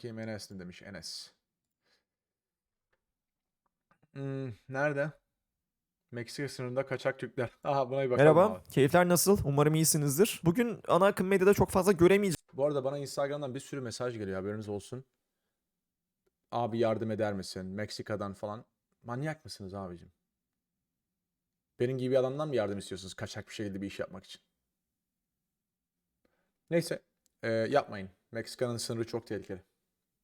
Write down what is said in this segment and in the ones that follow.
Bakayım Enes ne demiş Enes. Hmm, nerede? Meksika sınırında kaçak Türkler. Aha buna bir bakalım Merhaba, abi. keyifler nasıl? Umarım iyisinizdir. Bugün ana akım medyada çok fazla göremeyeceğimiz Bu arada bana Instagram'dan bir sürü mesaj geliyor haberiniz olsun. Abi yardım eder misin? Meksika'dan falan. Manyak mısınız abicim? Benim gibi bir adamdan mı yardım istiyorsunuz kaçak bir şekilde bir iş yapmak için? Neyse. eee, yapmayın. Meksika'nın sınırı çok tehlikeli.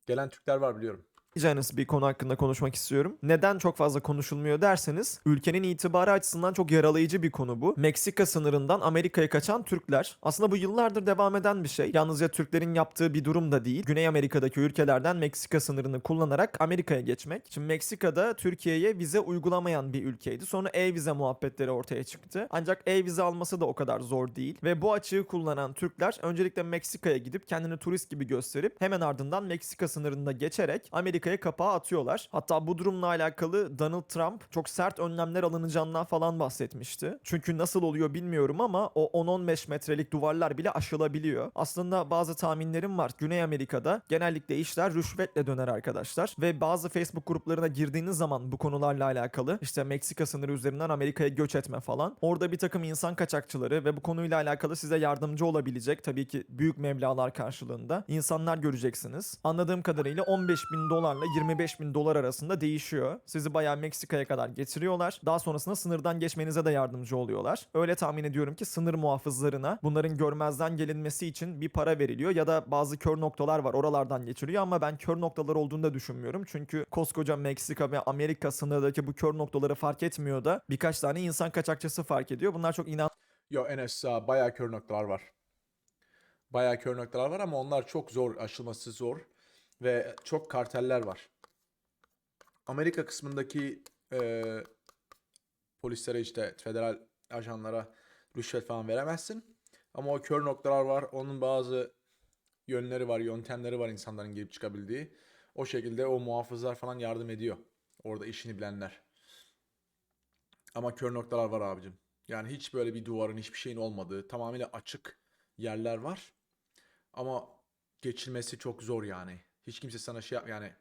Gelen Türkler var biliyorum. Bir konu hakkında konuşmak istiyorum. Neden çok fazla konuşulmuyor derseniz, ülkenin itibarı açısından çok yaralayıcı bir konu bu. Meksika sınırından Amerika'ya kaçan Türkler. Aslında bu yıllardır devam eden bir şey. Yalnızca Türklerin yaptığı bir durum da değil. Güney Amerika'daki ülkelerden Meksika sınırını kullanarak Amerika'ya geçmek. Şimdi Meksika'da Türkiye'ye vize uygulamayan bir ülkeydi. Sonra e-vize muhabbetleri ortaya çıktı. Ancak e-vize alması da o kadar zor değil. Ve bu açığı kullanan Türkler öncelikle Meksika'ya gidip kendini turist gibi gösterip hemen ardından Meksika sınırında geçerek Amerika'ya kapağı atıyorlar. Hatta bu durumla alakalı Donald Trump çok sert önlemler alınacağından falan bahsetmişti. Çünkü nasıl oluyor bilmiyorum ama o 10-15 metrelik duvarlar bile aşılabiliyor. Aslında bazı tahminlerim var. Güney Amerika'da genellikle işler rüşvetle döner arkadaşlar. Ve bazı Facebook gruplarına girdiğiniz zaman bu konularla alakalı işte Meksika sınırı üzerinden Amerika'ya göç etme falan. Orada bir takım insan kaçakçıları ve bu konuyla alakalı size yardımcı olabilecek tabii ki büyük meblağlar karşılığında insanlar göreceksiniz. Anladığım kadarıyla 15 bin dolarla 25 bin dolar arasında değişiyor. Sizi bayağı Meksika'ya kadar getiriyorlar. Daha sonrasında sınırdan geçmenize de yardımcı oluyorlar. Öyle tahmin ediyorum ki sınır muhafızlarına bunların görmezden gelinmesi için bir para veriliyor ya da bazı kör noktalar var oralardan geçiriyor ama ben kör noktalar olduğunu da düşünmüyorum. Çünkü koskoca Meksika ve Amerika sınırdaki bu kör noktaları fark etmiyor da birkaç tane insan kaçakçısı fark ediyor. Bunlar çok inan Yo Enes bayağı kör noktalar var. Bayağı kör noktalar var ama onlar çok zor, aşılması zor ve çok karteller var. Amerika kısmındaki eee, polislere işte federal ajanlara rüşvet falan veremezsin. Ama o kör noktalar var. Onun bazı yönleri var, yöntemleri var insanların girip çıkabildiği. O şekilde o muhafızlar falan yardım ediyor. Orada işini bilenler. Ama kör noktalar var abicim. Yani hiç böyle bir duvarın, hiçbir şeyin olmadığı, tamamıyla açık yerler var. Ama geçilmesi çok zor yani. Hiç kimse sana şey yap yani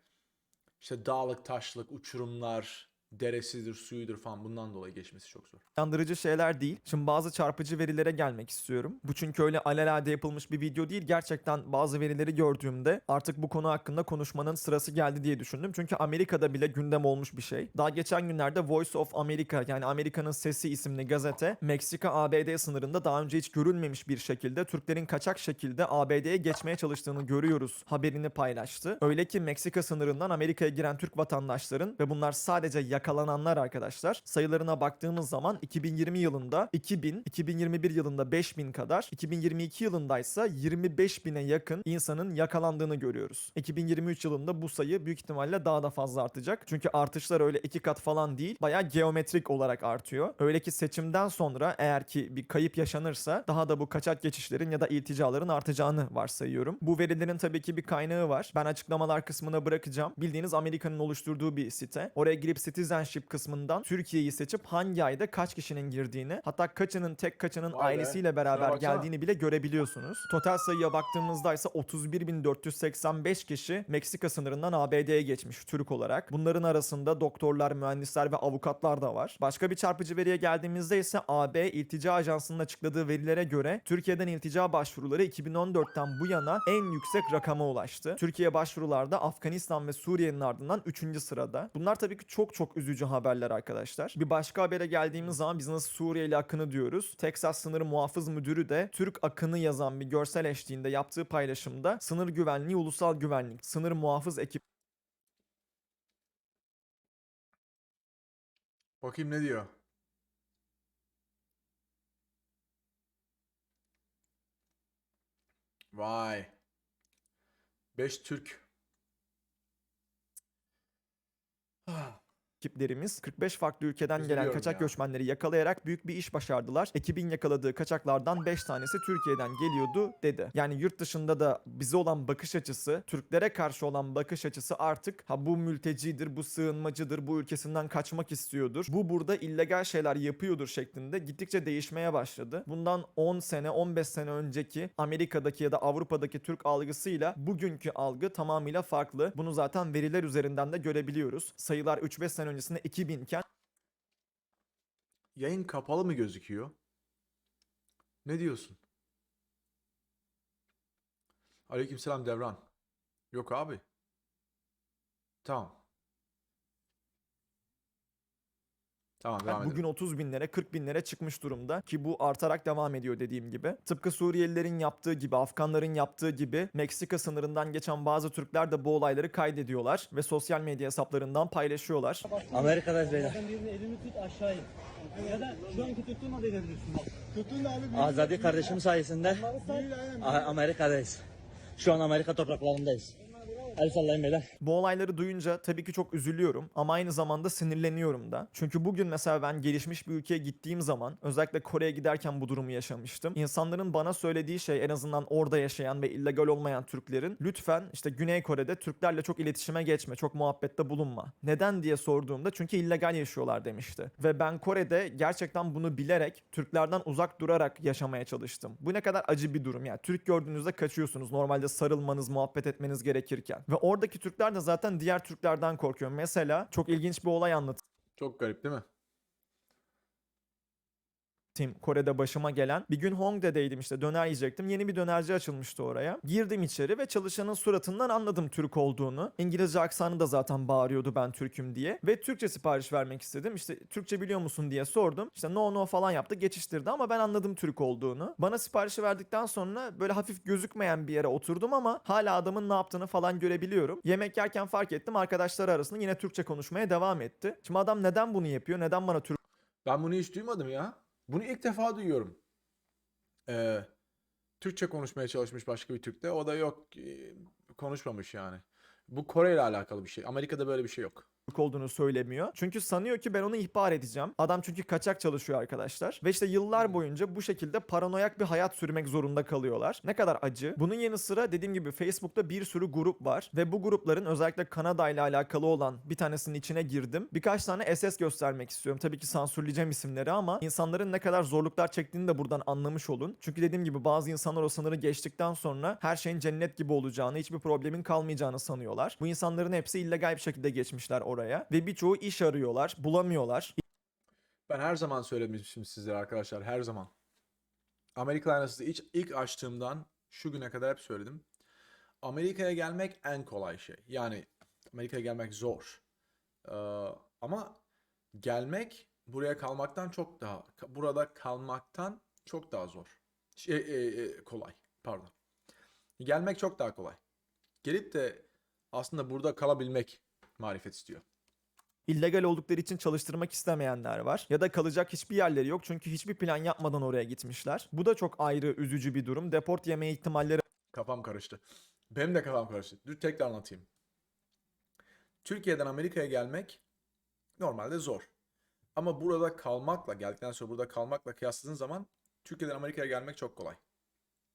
işte dağlık, taşlık, uçurumlar, deresidir, suyudur falan bundan dolayı geçmesi çok zor. inandırıcı şeyler değil. Şimdi bazı çarpıcı verilere gelmek istiyorum. Bu çünkü öyle alelade yapılmış bir video değil. Gerçekten bazı verileri gördüğümde artık bu konu hakkında konuşmanın sırası geldi diye düşündüm. Çünkü Amerika'da bile gündem olmuş bir şey. Daha geçen günlerde Voice of America yani Amerika'nın Sesi isimli gazete Meksika ABD sınırında daha önce hiç görülmemiş bir şekilde Türklerin kaçak şekilde ABD'ye geçmeye çalıştığını görüyoruz haberini paylaştı. Öyle ki Meksika sınırından Amerika'ya giren Türk vatandaşların ve bunlar sadece yakalananlar arkadaşlar sayılarına baktığımız zaman 2020 yılında 2000, 2021 yılında 5000 kadar, 2022 yılında ise 25 bine yakın insanın yakalandığını görüyoruz. 2023 yılında bu sayı büyük ihtimalle daha da fazla artacak. Çünkü artışlar öyle iki kat falan değil, bayağı geometrik olarak artıyor. Öyle ki seçimden sonra eğer ki bir kayıp yaşanırsa daha da bu kaçak geçişlerin ya da ilticaların artacağını varsayıyorum. Bu verilerin tabii ki bir kaynağı var. Ben açıklamalar kısmına bırakacağım. Bildiğiniz Amerika'nın oluşturduğu bir site. Oraya girip citizenship kısmından Türkiye'yi seçip hangi ayda kaç kişinin girdiğini hatta kaçının tek kaçının Vay be. ailesiyle Şuna beraber baksana. geldiğini bile görebiliyorsunuz. Total sayıya baktığımızda ise 31.485 kişi Meksika sınırından ABD'ye geçmiş Türk olarak. Bunların arasında doktorlar, mühendisler ve avukatlar da var. Başka bir çarpıcı veriye geldiğimizde ise AB İltica Ajansı'nın açıkladığı verilere göre Türkiye'den iltica başvuruları 2014'ten bu yana en yüksek rakama ulaştı. Türkiye başvurularda Afganistan ve Suriye'nin ardından 3. sırada. Bunlar tabii ki çok çok üzücü haberler arkadaşlar. Bir başka habere geldiğimiz zaman biz nasıl Suriyeli akını diyoruz. Texas Sınır Muhafız Müdürü de Türk akını yazan bir görsel eşliğinde yaptığı paylaşımda sınır güvenliği, ulusal güvenlik, sınır muhafız ekip Bakayım ne diyor. Vay. 5 Türk. Ah. Ekiplerimiz 45 farklı ülkeden gelen Üzülüyorum kaçak ya. göçmenleri yakalayarak büyük bir iş başardılar. Ekibin yakaladığı kaçaklardan 5 tanesi Türkiye'den geliyordu dedi. Yani yurt dışında da bize olan bakış açısı, Türklere karşı olan bakış açısı artık ha bu mültecidir, bu sığınmacıdır, bu ülkesinden kaçmak istiyordur. Bu burada illegal şeyler yapıyordur şeklinde gittikçe değişmeye başladı. Bundan 10 sene, 15 sene önceki Amerika'daki ya da Avrupa'daki Türk algısıyla bugünkü algı tamamıyla farklı. Bunu zaten veriler üzerinden de görebiliyoruz. Sayılar 3-5 sene öncesinde 2000 iken Yayın kapalı mı gözüküyor? Ne diyorsun? Aleykümselam Devran. Yok abi. Tamam. Tamam devam edelim. bugün 30 binlere 40 binlere çıkmış durumda ki bu artarak devam ediyor dediğim gibi. Tıpkı Suriyelilerin yaptığı gibi, Afganların yaptığı gibi Meksika sınırından geçen bazı Türkler de bu olayları kaydediyorlar ve sosyal medya hesaplarından paylaşıyorlar. Amerika'dayız beyler. Sen elini tut aşağı in. Ya da şu anki tuttuğunla da inebilirsin bak. Tuttuğun da abi Azadi kardeşim sayesinde Amerika'dayız. Şu an Amerika topraklarındayız. El sallayın beyler. Bu olayları duyunca tabii ki çok üzülüyorum ama aynı zamanda sinirleniyorum da. Çünkü bugün mesela ben gelişmiş bir ülkeye gittiğim zaman özellikle Kore'ye giderken bu durumu yaşamıştım. İnsanların bana söylediği şey en azından orada yaşayan ve illegal olmayan Türklerin lütfen işte Güney Kore'de Türklerle çok iletişime geçme, çok muhabbette bulunma. Neden diye sorduğumda çünkü illegal yaşıyorlar demişti. Ve ben Kore'de gerçekten bunu bilerek Türklerden uzak durarak yaşamaya çalıştım. Bu ne kadar acı bir durum yani. Türk gördüğünüzde kaçıyorsunuz. Normalde sarılmanız, muhabbet etmeniz gerekirken. Ve oradaki Türkler de zaten diğer Türklerden korkuyor. Mesela çok ilginç bir olay anlatayım. Çok garip değil mi? Kore'de başıma gelen. Bir gün Hongdae'deydim işte döner yiyecektim. Yeni bir dönerci açılmıştı oraya. Girdim içeri ve çalışanın suratından anladım Türk olduğunu. İngilizce aksanı da zaten bağırıyordu ben Türk'üm diye. Ve Türkçe sipariş vermek istedim. İşte Türkçe biliyor musun diye sordum. İşte no no falan yaptı geçiştirdi ama ben anladım Türk olduğunu. Bana siparişi verdikten sonra böyle hafif gözükmeyen bir yere oturdum ama hala adamın ne yaptığını falan görebiliyorum. Yemek yerken fark ettim arkadaşlar arasında yine Türkçe konuşmaya devam etti. Şimdi adam neden bunu yapıyor? Neden bana Türk Ben bunu hiç duymadım ya. Bunu ilk defa duyuyorum. Ee, Türkçe konuşmaya çalışmış başka bir Türk de. O da yok e, konuşmamış yani. Bu Kore ile alakalı bir şey. Amerika'da böyle bir şey yok. Olduğunu söylemiyor. Çünkü sanıyor ki ben onu ihbar edeceğim. Adam çünkü kaçak çalışıyor arkadaşlar. Ve işte yıllar boyunca bu şekilde paranoyak bir hayat sürmek zorunda kalıyorlar. Ne kadar acı. Bunun yanı sıra dediğim gibi Facebook'ta bir sürü grup var. Ve bu grupların özellikle Kanada ile alakalı olan bir tanesinin içine girdim. Birkaç tane SS göstermek istiyorum. Tabii ki sansürleyeceğim isimleri ama insanların ne kadar zorluklar çektiğini de buradan anlamış olun. Çünkü dediğim gibi bazı insanlar o sınırı geçtikten sonra her şeyin cennet gibi olacağını, hiçbir problemin kalmayacağını sanıyorlar. Bu insanların hepsi illegal bir şekilde geçmişler oraya ve birçoğu iş arıyorlar, bulamıyorlar. Ben her zaman söylemişim sizlere arkadaşlar her zaman. Amerika Laynas'ı ilk, ilk açtığımdan şu güne kadar hep söyledim. Amerika'ya gelmek en kolay şey. Yani Amerika'ya gelmek zor. Ee, ama gelmek buraya kalmaktan çok daha burada kalmaktan çok daha zor. Şey, e, e, kolay. Pardon. Gelmek çok daha kolay. Gelip de aslında burada kalabilmek marifet istiyor. illegal oldukları için çalıştırmak istemeyenler var. Ya da kalacak hiçbir yerleri yok çünkü hiçbir plan yapmadan oraya gitmişler. Bu da çok ayrı üzücü bir durum. Deport yeme ihtimalleri Kafam karıştı. Benim de kafam karıştı. Dur tekrar anlatayım. Türkiye'den Amerika'ya gelmek normalde zor. Ama burada kalmakla, geldikten sonra burada kalmakla kıyasladığın zaman Türkiye'den Amerika'ya gelmek çok kolay.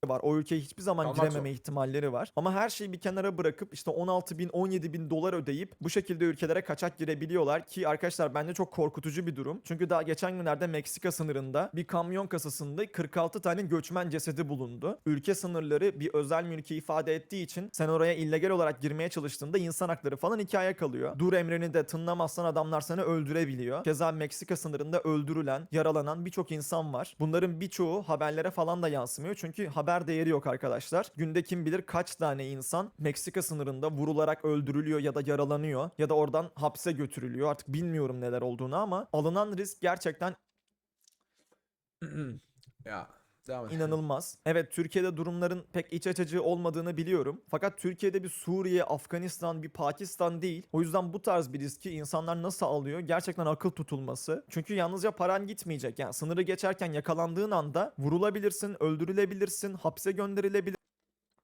Var. O ülkeye hiçbir zaman Kalmak girememe zor. ihtimalleri var. Ama her şeyi bir kenara bırakıp işte 16 bin 17 bin dolar ödeyip bu şekilde ülkelere kaçak girebiliyorlar ki arkadaşlar bence çok korkutucu bir durum. Çünkü daha geçen günlerde Meksika sınırında bir kamyon kasasında 46 tane göçmen cesedi bulundu. Ülke sınırları bir özel mülki ifade ettiği için sen oraya illegal olarak girmeye çalıştığında insan hakları falan hikaye kalıyor. Dur emrini de tınlamazsan adamlar seni öldürebiliyor. Keza Meksika sınırında öldürülen, yaralanan birçok insan var. Bunların birçoğu haberlere falan da yansımıyor. Çünkü haber değeri yok arkadaşlar. Günde kim bilir kaç tane insan Meksika sınırında vurularak öldürülüyor ya da yaralanıyor ya da oradan hapse götürülüyor. Artık bilmiyorum neler olduğunu ama alınan risk gerçekten Ya devam et. İnanılmaz. Evet Türkiye'de durumların pek iç açıcı olmadığını biliyorum. Fakat Türkiye'de bir Suriye, Afganistan, bir Pakistan değil. O yüzden bu tarz bir riski insanlar nasıl alıyor? Gerçekten akıl tutulması. Çünkü yalnızca paran gitmeyecek. Yani sınırı geçerken yakalandığın anda vurulabilirsin, öldürülebilirsin, hapse gönderilebilirsin,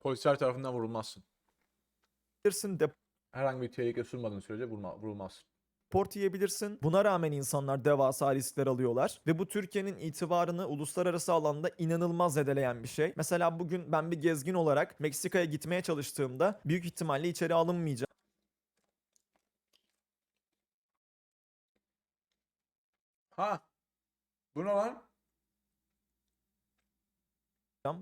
Polisler tarafından vurulmazsın. depo Herhangi bir tehlike sunmadığın sürece vurma, vurulmazsın. Port yiyebilirsin. Buna rağmen insanlar devasa riskler alıyorlar ve bu Türkiye'nin itibarını uluslararası alanda inanılmaz zedeleyen bir şey. Mesela bugün ben bir gezgin olarak Meksika'ya gitmeye çalıştığımda büyük ihtimalle içeri alınmayacağım. Ha. Bu ne lan?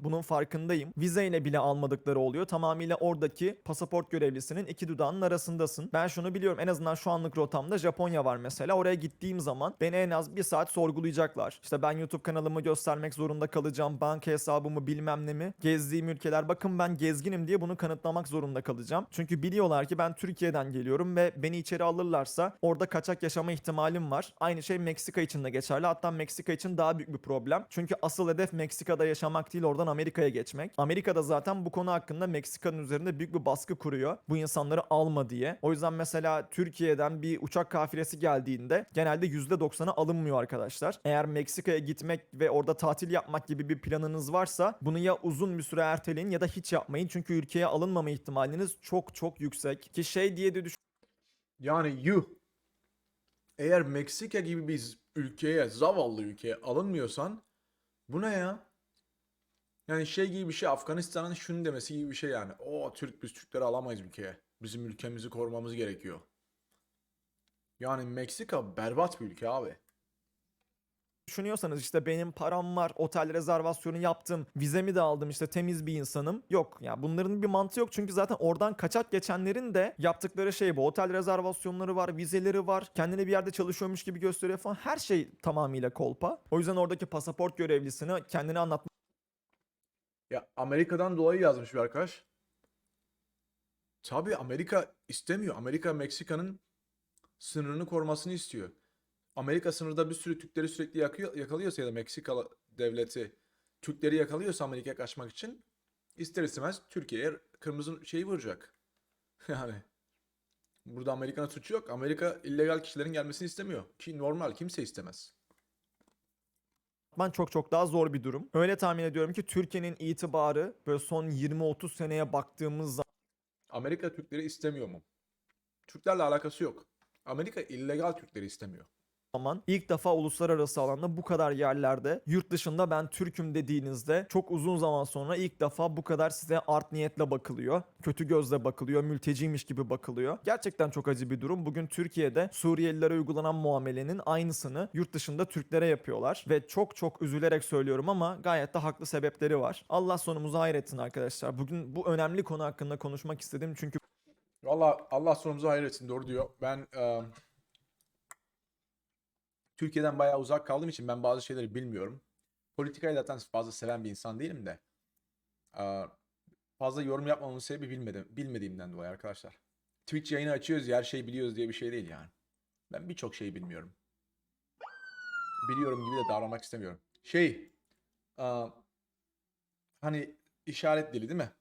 Bunun farkındayım. Vizeyle bile almadıkları oluyor. Tamamıyla oradaki pasaport görevlisinin iki dudağının arasındasın. Ben şunu biliyorum. En azından şu anlık rotamda Japonya var mesela. Oraya gittiğim zaman beni en az bir saat sorgulayacaklar. İşte ben YouTube kanalımı göstermek zorunda kalacağım. Banka hesabımı bilmem ne mi. Gezdiğim ülkeler. Bakın ben gezginim diye bunu kanıtlamak zorunda kalacağım. Çünkü biliyorlar ki ben Türkiye'den geliyorum ve beni içeri alırlarsa orada kaçak yaşama ihtimalim var. Aynı şey Meksika için de geçerli. Hatta Meksika için daha büyük bir problem. Çünkü asıl hedef Meksika'da yaşamak değil oradan Amerika'ya geçmek. Amerika'da zaten bu konu hakkında Meksika'nın üzerinde büyük bir baskı kuruyor. Bu insanları alma diye. O yüzden mesela Türkiye'den bir uçak kafilesi geldiğinde genelde %90'ı alınmıyor arkadaşlar. Eğer Meksika'ya gitmek ve orada tatil yapmak gibi bir planınız varsa bunu ya uzun bir süre erteleyin ya da hiç yapmayın. Çünkü ülkeye alınmama ihtimaliniz çok çok yüksek. Ki şey diye de Yani yuh. Eğer Meksika gibi bir ülkeye, zavallı ülkeye alınmıyorsan bu ne ya? Yani şey gibi bir şey Afganistan'ın şunu demesi gibi bir şey yani. O Türk biz Türkleri alamayız ülkeye. Bizim ülkemizi korumamız gerekiyor. Yani Meksika berbat bir ülke abi. düşünüyorsanız işte benim param var, otel rezervasyonu yaptım, vizemi de aldım işte temiz bir insanım. Yok ya bunların bir mantığı yok çünkü zaten oradan kaçak geçenlerin de yaptıkları şey bu. Otel rezervasyonları var, vizeleri var, kendini bir yerde çalışıyormuş gibi gösteriyor falan. Her şey tamamıyla kolpa. O yüzden oradaki pasaport görevlisine kendini anlatmak Ya Amerika'dan dolayı yazmış bir arkadaş. Tabii Amerika istemiyor. Amerika Meksika'nın sınırını korumasını istiyor. Amerika sınırda bir sürü Türkleri sürekli yakıyor, yakalıyorsa ya da Meksika devleti Türkleri yakalıyorsa Amerika'ya kaçmak için ister istemez Türkiye'ye kırmızı şeyi vuracak. Yani burada Amerika'nın suçu yok. Amerika illegal kişilerin gelmesini istemiyor. Ki normal kimse istemez. Çok çok daha zor bir durum. Öyle tahmin ediyorum ki Türkiye'nin itibarı böyle son 20-30 seneye baktığımız Amerika Türkleri istemiyor mu? Türklerle alakası yok. Amerika illegal Türkleri istemiyor. Zaman ilk defa uluslararası alanda bu kadar yerlerde yurt dışında ben Türk'üm dediğinizde çok uzun zaman sonra ilk defa bu kadar size art niyetle bakılıyor. Kötü gözle bakılıyor, mülteciymiş gibi bakılıyor. Gerçekten çok acı bir durum. Bugün Türkiye'de Suriyelilere uygulanan muamelenin aynısını yurt dışında Türklere yapıyorlar. Ve çok çok üzülerek söylüyorum ama gayet de haklı sebepleri var. Allah sonumuzu hayretsin arkadaşlar. Bugün bu önemli konu hakkında konuşmak istedim çünkü Valla Allah sonumuzu hayretsin doğru diyor. Ben e, Türkiye'den bayağı uzak kaldığım için ben bazı şeyleri bilmiyorum. Politikayı zaten fazla seven bir insan değilim de. fazla yorum yapmamın sebebi bilmedim, bilmediğimden dolayı arkadaşlar. Twitch yayını açıyoruz her şeyi biliyoruz diye bir şey değil yani. Ben birçok şeyi bilmiyorum. Biliyorum gibi de davranmak istemiyorum. Şey, hani işaret dili değil mi?